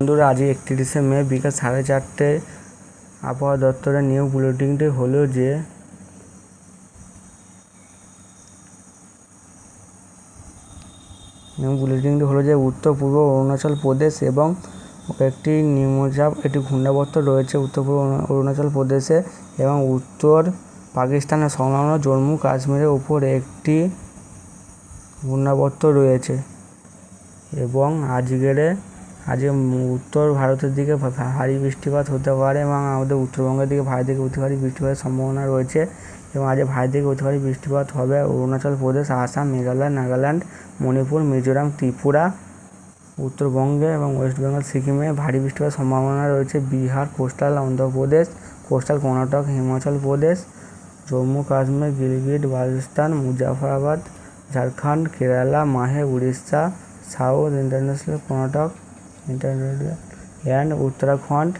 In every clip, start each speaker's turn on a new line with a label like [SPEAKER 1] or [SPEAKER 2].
[SPEAKER 1] বন্ধুরা আজ একত্রিশে মে, বিকাল সাড়ে চারটে। আবহাওয়া দপ্তরের নিউ বুলেটিনটি হলো যে, নিউ বুলেটিনটি হলো যে, উত্তর, পূর্ব অরুণাচল প্রদেশ এবং একটি নিম্নচাপ, একটি ঘূর্ণাবর্ত রয়েছে উত্তর, পূর্ব অরুণাচল প্রদেশে এবং উত্তর পাকিস্তানের সংলগ্ন জম্মু কাশ্মীরের উপর একটি ঘূর্ণাবর্ত রয়েছে এবং আজকের আজ উত্তর ভারতের দিকে ভারী বৃষ্টিপাত হতে পারে এবং আমাদের উত্তরবঙ্গের দিকে ভারী থেকে অতি ভারী বৃষ্টিপাতের সম্ভাবনা রয়েছে এবং আজ ভারী থেকে অতি ভারী বৃষ্টিপাত হবে অরুণাচল প্রদেশ, আসাম, মেঘালয়, নাগাল্যান্ড, মণিপুর, মিজোরাম, ত্রিপুরা, উত্তরবঙ্গে এবং ওয়েস্ট বেঙ্গল, সিকিমে ভারী বৃষ্টিপাতের সম্ভাবনা রয়েছে। Bihar, coastal, Andhra Pradesh, coastal, Karnataka, Himachal Pradesh, Jammu, Kashmir, Gilgit Baltistan Muzaffarabad, Jharkhand, Kerala, Mahe, Orissa, south, international, Karnataka and Uttarakhand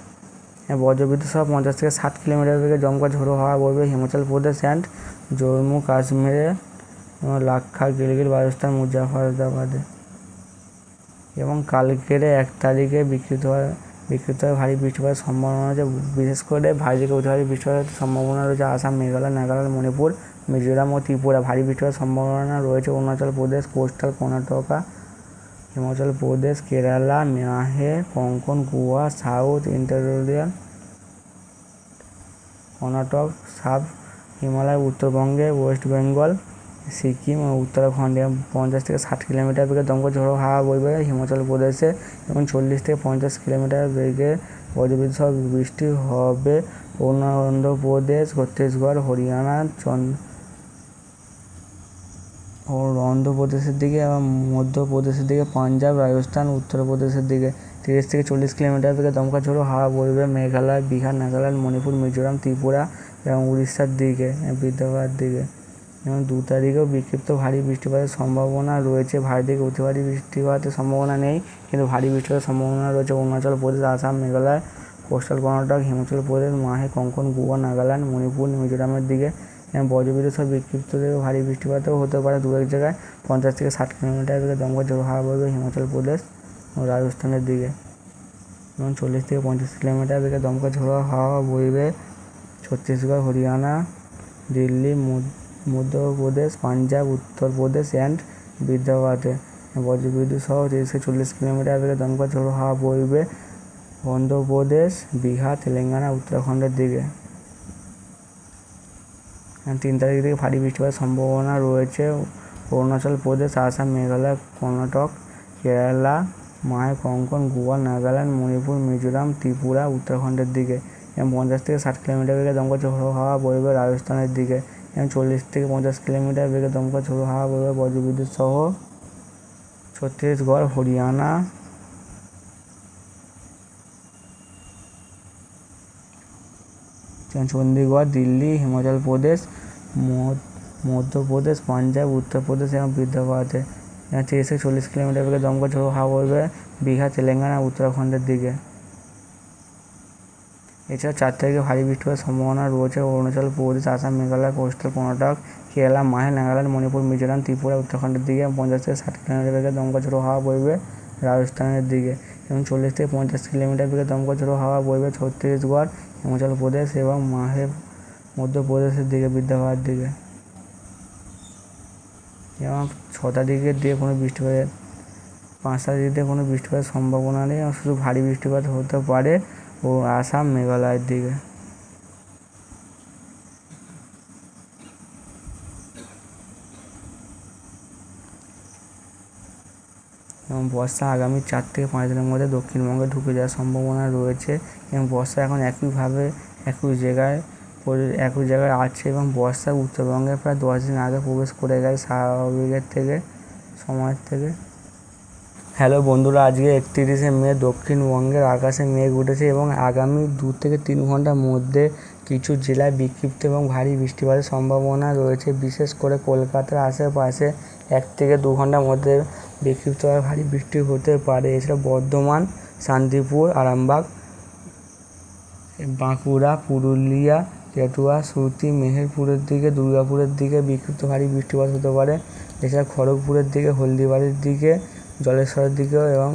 [SPEAKER 1] বজ্রবিদ্যুৎ সহ পঞ্চাশ থেকে ষাট কিলোমিটার বেগে দমকা ঝোড়ো হাওয়া বইবে হিমাচল প্রদেশ অ্যান্ড জম্মু কাশ্মীরে লাক্ষা, গিলগিট বালতিস্তান মুজাফরাবাদে। এবং কালকের এক তারিখে বিকৃত হয় বিকৃত হয় ভারী বৃষ্টিপাতের সম্ভাবনা রয়েছে। বিশেষ করে ভারী থেকে অতি ভারী বৃষ্টিপাতের সম্ভাবনা রয়েছে আসাম, মেঘালয়, নাগাল্যান্ড, মণিপুর, মিজোরাম ও ত্রিপুরা। ভারী বৃষ্টিপাতের সম্ভাবনা রয়েছে Arunachal Pradesh, coastal, Karnataka Himachal Pradesh Kerala Mahe Konkan Goa south interior Karnataka sub Himalaya উত্তরবঙ্গে ওয়েস্ট বেঙ্গল সিকিম ও উত্তরাখণ্ডে পঞ্চাশ থেকে ষাট কিলোমিটার বেগে দমকা ঝোড়ো হাওয়া বইবে হিমাচল প্রদেশে এবং চল্লিশ থেকে পঞ্চাশ কিলোমিটার বেগে বজ্রবিদ্যুৎ বৃষ্টি হবে। অরুণা- অন্ধ্রপ্রদেশ ছত্তিশগড়, হরিয়ানা চন্দ্র ও অন্ধ্রপ্রদেশের দিকে এবং মধ্যপ্রদেশের দিকে, পাঞ্জাব, রাজস্থান, উত্তরপ্রদেশের দিকে। তিরিশ থেকে চল্লিশ কিলোমিটার থেকে দমকা ঝোড়ো হাওয়া বইবে মেঘালয়, বিহার, নাগাল্যান্ড, মণিপুর, মিজোরাম, ত্রিপুরা এবং উড়িষ্যার দিকে বিদর্ভার দিকে। এবং দু তারিখেও বিক্ষিপ্ত ভারী বৃষ্টিপাতের সম্ভাবনা রয়েছে। ভারী থেকে অতি ভারী বৃষ্টিপাতের সম্ভাবনা নেই, কিন্তু ভারী বৃষ্টিপাতের সম্ভাবনা রয়েছে অরুণাচল প্রদেশ, আসাম, মেঘালয়, কোস্টাল কর্ণাটক, হিমাচল প্রদেশ, মাহে, কঙ্কন, গোয়া, নাগাল্যান্ড, মণিপুর, মিজোরামের দিকে। বজ্রবিদ্যুৎ সহ বিক্ষিপ্ত থেকে ভারী বৃষ্টিপাতও হতে পারে দু এক জায়গায়। পঞ্চাশ থেকে ষাট কিলোমিটার বেগে দমকা ঝোড়ো হাওয়া বইবে হিমাচল প্রদেশ ও রাজস্থানের দিকে। এবং চল্লিশ থেকে পঞ্চাশ কিলোমিটার বেগে দমকা ঝোড়ো হাওয়া বইবে ছত্তিশগড়, হরিয়ানা, দিল্লি মধ্যপ্রদেশ, পাঞ্জাব, উত্তরপ্রদেশ অ্যান্ড বিদর্ভাতে। বজ্রবিদ্যুৎ সহ তিরিশ থেকে চল্লিশ কিলোমিটার বেগে দমকা ঝোড়ো হাওয়া বইবে অন্ধ্রপ্রদেশ, বিহার, তেলেঙ্গানা, উত্তরাখণ্ডের দিকে। তিন তারিখ থেকে ভারী বৃষ্টিপাতের সম্ভাবনা রয়েছে। অরুণাচল প্রদেশ, আসাম, মেঘালয়, কর্ণাটক, কেরালা মায় কঙ্কন, গোয়া, নাগাল্যান্ড, মণিপুর, মিজোরাম, ত্রিপুরা, উত্তরাখণ্ডের দিকে। এবং পঞ্চাশ থেকে ষাট কিলোমিটার বেগে দমকা ঝোড়ো হাওয়া বইবে রাজস্থানের দিকে। এবং চল্লিশ থেকে পঞ্চাশ কিলোমিটার বেগে দমকা ঝোড়ো হাওয়া বইবে বজ্রবিদ্যুৎ সহ ছত্তিশগড়, হরিয়ানা চণ্ডীগড় দিল্লি, হিমাচল প্রদেশ, মধ্য- মধ্যপ্রদেশ, পাঞ্জাব, উত্তরপ্রদেশ এবং এবং তিরিশ থেকে চল্লিশ কিলোমিটার বেগে দমকা ঝোড়ো হাওয়া বইবে বিহার, তেলেঙ্গানা, উত্তরাখণ্ডের দিকে। এছাড়া চার তারিখে ভারী বৃষ্টিপাতের সম্ভাবনা রয়েছে। অরুণাচল প্রদেশ, আসাম, মেঘালয়, কোস্টাল, কর্ণাটক, কেরালা মাহে নাগাল্যান্ড, মণিপুর, মিজোরাম, ত্রিপুরা, উত্তরাখণ্ডের দিকে পঞ্চাশ থেকে ষাট কিলোমিটার বেগে দমকা ঝোড়ো হাওয়া বইবে রাজস্থানের দিকে। এবং চল্লিশ থেকে পঞ্চাশ কিলোমিটার বেগে দমকা ঝোড়ো হাওয়া বইবে ছত্তিশগড় হিমাচল প্রদেশ এবং মাহে মধ্যপ্রদেশের দিকে বিদ্যাভার দিকে। এবং ছটা দিকের দিকে কোনো বৃষ্টিপাতের, পাঁচটা দিক দিয়ে কোনো বৃষ্টিপাতের সম্ভাবনা নেই শুধু ভারী বৃষ্টিপাত হতে পারে ও আসাম, মেঘালয়ের দিকে। এবং বর্ষা আগামী চার থেকে পাঁচ দিনের মধ্যে দক্ষিণবঙ্গে ঢুকে যাওয়ার সম্ভাবনা রয়েছে এবং বর্ষা এখন একইভাবে একই জায়গায় একই জায়গায় আছে এবং বর্ষা উত্তরবঙ্গে প্রায় দশ দিন আগে প্রবেশ করে গেছে স্বাভাবিকের থেকে, সময়ের থেকে। হ্যালো বন্ধুরা, আজকে একত্রিশে মে দক্ষিণবঙ্গের আকাশে মেঘ উঠেছে এবং আগামী দু থেকে তিন ঘণ্টার মধ্যে কিছু জেলায় বিক্ষিপ্ত এবং ভারী বৃষ্টিপাতের সম্ভাবনা রয়েছে। বিশেষ করে কলকাতার আশেপাশে এক থেকে দু ঘণ্টার মধ্যে বিক্ষিপ্তভাবে ভারী বৃষ্টি হতে পারে। এছাড়া বর্ধমান, শান্তিপুর, আরামবাগ, বাঁকুড়া, পুরুলিয়া পেটুয়া সুতি মেহেরপুরের দিকে, দুর্গাপুরের দিকে বিক্ষিপ্ত ভারী বৃষ্টিপাত হতে পারে। এছাড়া খড়গপুরের দিকে, হলদিবাড়ির দিকে, জলেশ্বরের দিকেও এবং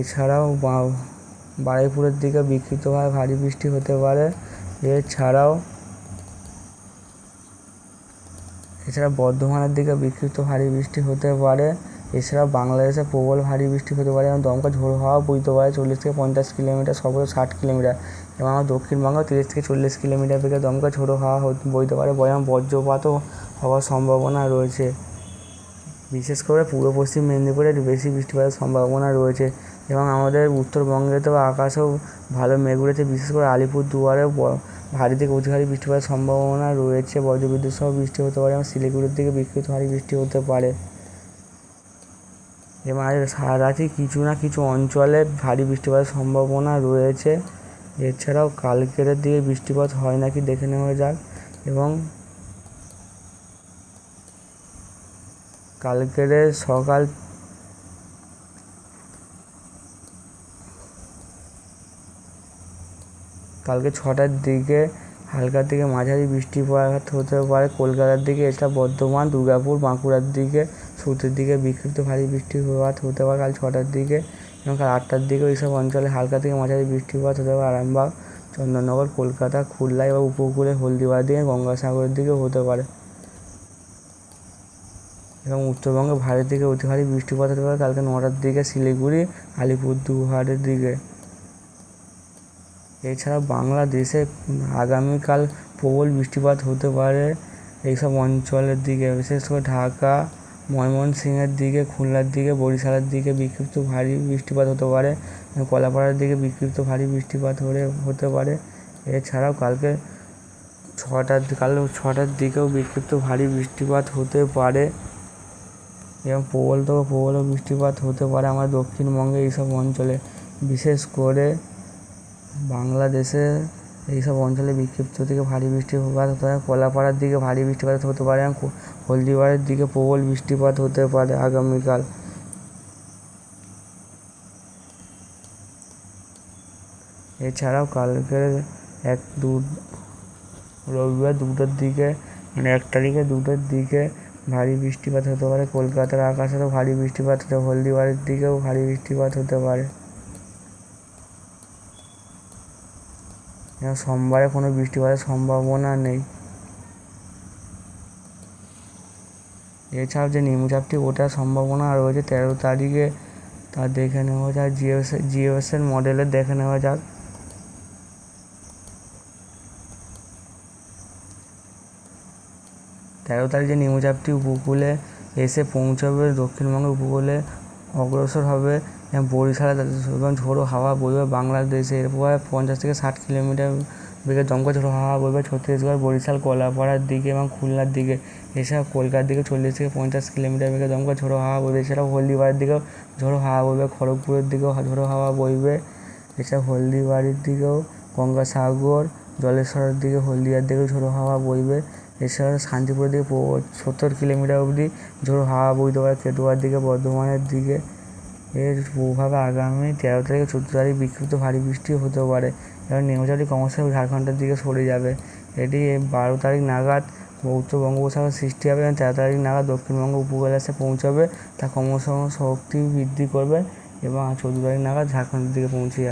[SPEAKER 1] এছাড়াও বারুইপুরের দিকে বিক্ষিপ্তভাবে ভারী বৃষ্টি হতে পারে। এছাড়াও এছাড়া বর্ধমানের দিকে বিক্ষিপ্ত ভারী বৃষ্টি হতে পারে। এছাড়া বাংলাদেশে প্রবল ভারী বৃষ্টি হতে পারে এবং দমকা ঝোড়ো হাওয়া বইতে পারে চল্লিশ থেকে পঞ্চাশ কিলোমিটার, সর্বোচ্চ ষাট কিলোমিটার এবং আমার দক্ষিণবঙ্গ তিরিশ থেকে চল্লিশ কিলোমিটার বেগে দমকা ঝোড়ো হাওয়া বইতে পারে এবং বজ্রপাতও হওয়ার সম্ভাবনা রয়েছে। বিশেষ করে পূর্ব পশ্চিম মেদিনীপুরে বেশি বৃষ্টিপাতের সম্ভাবনা রয়েছে এবং আমাদের উত্তরবঙ্গে উত্তরবঙ্গেতেও আকাশেও ভালো মেঘ উড়েছে বিশেষ করে আলিপুর দুয়ারেও ব- ভারী থেকে অতি ভারী বৃষ্টিপাতের সম্ভাবনা রয়েছে। বজ্রবিদ্যুৎ সহ বৃষ্টি হতে পারে এবং শিলিগুড়ির দিকে বিক্ষিপ্ত ভারী বৃষ্টি হতে পারে। আজ সারা রাতই কিছু না কিছু অঞ্চলে ভারী বৃষ্টিপাতের সম্ভাবনা রয়েছে। এছাড়াও কালকের দিকে বৃষ্টিপাত হয় নাকি দেখে নেওয়া যাক এবং কালকের সকাল কালকে ছটার দিকে হালকা থেকে মাঝারি বৃষ্টিপাত হতে পারে। কলকাতার দিকে এছাড়া বর্ধমান, দুর্গাপুর, বাঁকুড়ার দিকে সুতের দিকে বিক্ষিপ্ত ভারী বৃষ্টিপাত হতে পারে। কাল ছটার দিকে এবং কাল আটটার দিকে এইসব অঞ্চলে হালকা থেকে মাঝারি বৃষ্টিপাত হতে পারে। আরামবাগ, চন্দননগর, কলকাতা, খুলনা এবং উপকূলে হলদিবাড়ির দিকে গঙ্গাসাগরের দিকে হতে পারে। এবং উত্তরবঙ্গে ভারী থেকে অতি ভারী বৃষ্টিপাত হতে পারে। কালকে নটার দিকে শিলিগুড়ি, আলিপুরদুয়ারের দিকে। এছাড়া বাংলাদেশে আগামীকাল প্রবল বৃষ্টিপাত হতে পারে এইসব অঞ্চলের দিকে, বিশেষ করে ঢাকা ময়মনসিংহের দিকে, খুলনার দিকে, বরিশালের দিকে বিক্ষিপ্ত ভারী বৃষ্টিপাত হতে পারে, কলাপাড়ার দিকে বিক্ষিপ্ত ভারী বৃষ্টিপাত হলে, হতে পারে। এছাড়াও কালকে ছটার কাল ছটার দিকেও বিক্ষিপ্ত ভারী বৃষ্টিপাত হতে পারে এবং প্রবল থেকে প্রবল বৃষ্টিপাত হতে পারে আমার দক্ষিণবঙ্গে এইসব অঞ্চলে। বিশেষ করে বাংলাদেশে এইসব অঞ্চলে বিক্ষিপ্ত থেকে ভারী বৃষ্টিপাত হতে পারে। কলাপাড়ার দিকে ভারী বৃষ্টিপাত হতে পারে এবং হলদিবাড়ির দিকে প্রবল বৃষ্টিপাত হতে পারে আগামীকাল। এছাড়াও কালকের এক দু রবিবার দুটোর দিকে মানে এক তারিখে দুটোর দিকে ভারী বৃষ্টিপাত হতে পারে। কলকাতার আকাশেও ভারী বৃষ্টিপাত হতে হলদিবাড়ির দিকেও ভারী বৃষ্টিপাত হতে পারে। সোমবারে কোনো বৃষ্টিপাতের সম্ভাবনা নেই। এছাড়াও যে নিম্নচাপটি ওঠার সম্ভাবনা রয়েছে তেরো তারিখে। তা দেখে নেওয়া যাক, জিওএস জিওএসের মডেলের দেখে নেওয়া যাক। তেরো তারিখে নিম্নচাপটি উপকূলে এসে পৌঁছাবে, দক্ষিণবঙ্গের উপকূলে অগ্রসর হবে বরিশালে এবং ঝোড়ো হাওয়া বইবে বাংলাদেশে। এরপর পঞ্চাশ থেকে ষাট কিলোমিটার বেগে দমকা ঝোড়ো হাওয়া বইবে ছত্তিশগড়, বরিশাল কলাপাড়ার দিকে এবং খুলনার দিকে। এছাড়া কলকাতার দিকে চল্লিশ থেকে পঞ্চাশ কিলোমিটার বেগে দমকা ঝোড়ো হাওয়া বইবে। এছাড়াও হলদিবাড়ির দিকেও ঝোড়ো হাওয়া বইবে। খড়গপুরের দিকেও ঝোড়ো হাওয়া বইবে। এছাড়া হলদিবাড়ির দিকেও গঙ্গাসাগর, জলেশ্বরের দিকে হলদিয়ার দিকেও ঝোড়ো হাওয়া বইবে। এছাড়া শান্তিপুরের দিকে সত্তর কিলোমিটার অবধি ঝোড়ো হাওয়া বইতে পারে কেটুয়ার দিকে, বর্ধমানের দিকে। এর প্রভাবে আগামী তেরো থেকে চোদ্দ তারিখ বিক্ষিপ্ত ভারী বৃষ্টি হতে পারে। এবং নিম্নচাপটি ক্রমশ ঝাড়খণ্ডের দিকে সরে যাবে। এটি বারো তারিখ নাগাদ উত্তর বঙ্গোপসাগর সৃষ্টি হবে এবং তেরো তারিখ নাগাদ দক্ষিণবঙ্গ উপকূলে এসে পৌঁছাবে। তা ক্রমশ শক্তি বৃদ্ধি করবে এবং চোদ্দ তারিখ নাগাদ ঝাড়খণ্ডের দিকে পৌঁছে যাবে।